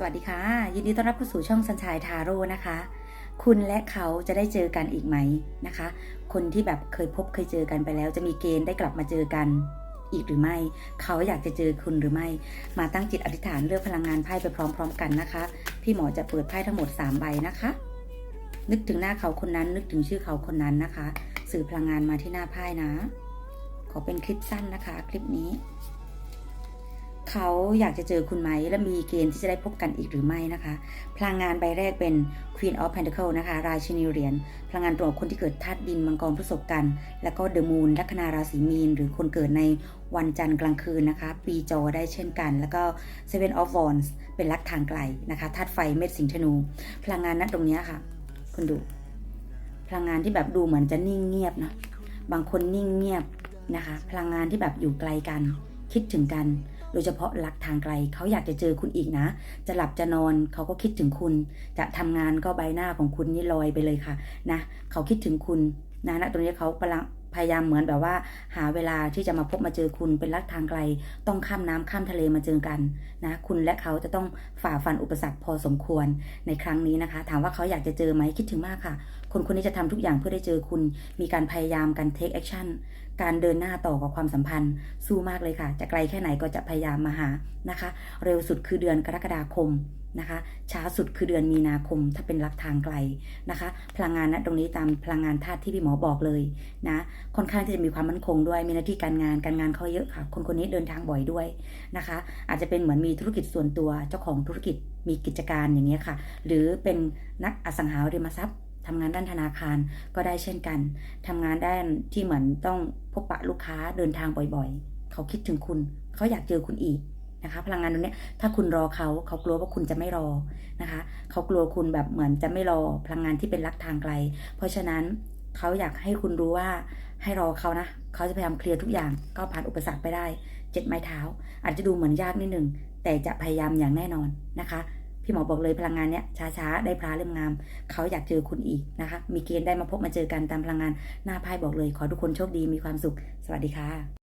สวัสดีค่ะ ยินดีต้อนรับเข้าสู่ช่องสัญชัยทาโร่นะคะ คุณและเขาจะได้เจอกันอีกไหมนะคะ คนที่แบบเคยพบเคยเจอกันไปแล้วจะมีเกณฑ์ได้กลับมาเจอกันอีกหรือไม่ เขาอยากจะเจอคุณหรือไม่ มาตั้งจิตอธิษฐานเลือกพลังงานไพ่ไปพร้อม ๆ กันนะคะ พี่หมอจะเปิดไพ่ทั้งหมด 3 ใบนะคะ นึกถึงหน้าเขาคนนั้น นึกถึงชื่อเขาคนนั้นนะคะ สื่อพลังงานมาที่หน้าไพ่นะ ขอเป็นคลิปสั้นนะคะ คลิปนี้ เขาอยากจะเจอคุณไหม และมีเกณฑ์ที่จะได้พบกันอีกหรือไม่นะคะ พลังงานใบแรกเป็น Queen of pentacles นะคะ ราชินีเหรียญ พลังงานตรงกับคนที่เกิดธาตุดินมังกรพฤษภกัน แล้วก็ The Moon ลัคนาราศีมีน หรือคนเกิดในวันจันทร์กลางคืนนะคะ ปีจอได้เช่นกัน แล้วก็ Seven of Wands เป็นลักทางไกลนะคะธาตุไฟเม็ดสิงห์ธนู พลังงานนัดตรงนี้ค่ะ คุณดู พลังงานที่แบบดูเหมือนจะนิ่งเงียบนะบางคนนิ่งเงียบนะคะ พลังงานที่แบบอยู่ไกลกัน คิดถึงกัน โดยเฉพาะรักทางไกลเขาอยากจะเจอคุณอีกนะ จะหลับจะนอนเขาก็คิดถึงคุณ จะทำงานก็ใบหน้าของคุณนี่ลอยไปเลยค่ะนะเขาคิดถึงคุณนะณตรงนี้เขากำลังพยายามเหมือนแบบว่า หาเวลาที่จะมาพบมาเจอคุณเป็นรักทางไกล ต้องข้ามน้ำข้ามทะเลมาเจอกันนะคุณและเขาจะต้องฝ่าฟันอุปสรรคพอสมควรในครั้งนี้นะคะ ถามว่าเขาอยากจะเจอไหมคิดถึงมากค่ะ คนคนนี้จะทำทุกอย่างเพื่อได้เจอคุณมีการพยายามการ take action การเดินหน้าต่อกับความสัมพันธ์ สู้มากเลยค่ะ จะไกลแค่ไหนก็จะพยายามมาหานะคะ เร็วสุดคือเดือนกรกฎาคมนะคะ ช้าสุดคือเดือนมีนาคม ถ้าเป็นรักทางไกลนะคะ พลังงานนะตรงนี้ตามพลังงานธาตุที่พี่หมอบอกเลยนะค่อนข้างที่จะมีความมั่นคงด้วยมีหน้าที่การงานการงานเขาเยอะค่ะ คนคนนี้เดินทางบ่อยด้วยนะคะ อาจจะเป็นเหมือนมีธุรกิจส่วนตัวเจ้าของธุรกิจมีกิจการอย่างเงี้ยค่ะ หรือเป็นนักอสังหาริมทรัพย์ ทำงานด้านธนาคารก็ได้เช่นกัน ทำงานด้านที่เหมือนต้องพบปะลูกค้าเดินทางบ่อยๆ เขาคิดถึงคุณ เขาอยากเจอคุณอีกนะคะ พลังงานตรงนี้ถ้าคุณรอเขาเขากลัวว่าคุณจะไม่รอนะคะ เขากลัวคุณแบบเหมือนจะไม่รอพลังงานที่เป็นรักทางไกล เพราะฉะนั้นเขาอยากให้คุณรู้ว่าให้รอเขานะ เขาจะพยายามเคลียร์ทุกอย่างก็ผ่านอุปสรรคไปได้เจ็ดไม้เท้า อาจจะดูเหมือนยากนิดหนึ่งแต่จะพยายามอย่างแน่นอนนะคะ พี่หมอบอกเลยพลังงานเนี้ยช้าๆ ได้พระเริ่มงาม เขาอยากเจอคุณอีกนะคะ มีเกณฑ์ได้มาพบมาเจอกันตามพลังงาน หน้าไพ่บอกเลย ขอทุกคนโชคดีมีความสุข สวัสดีค่ะ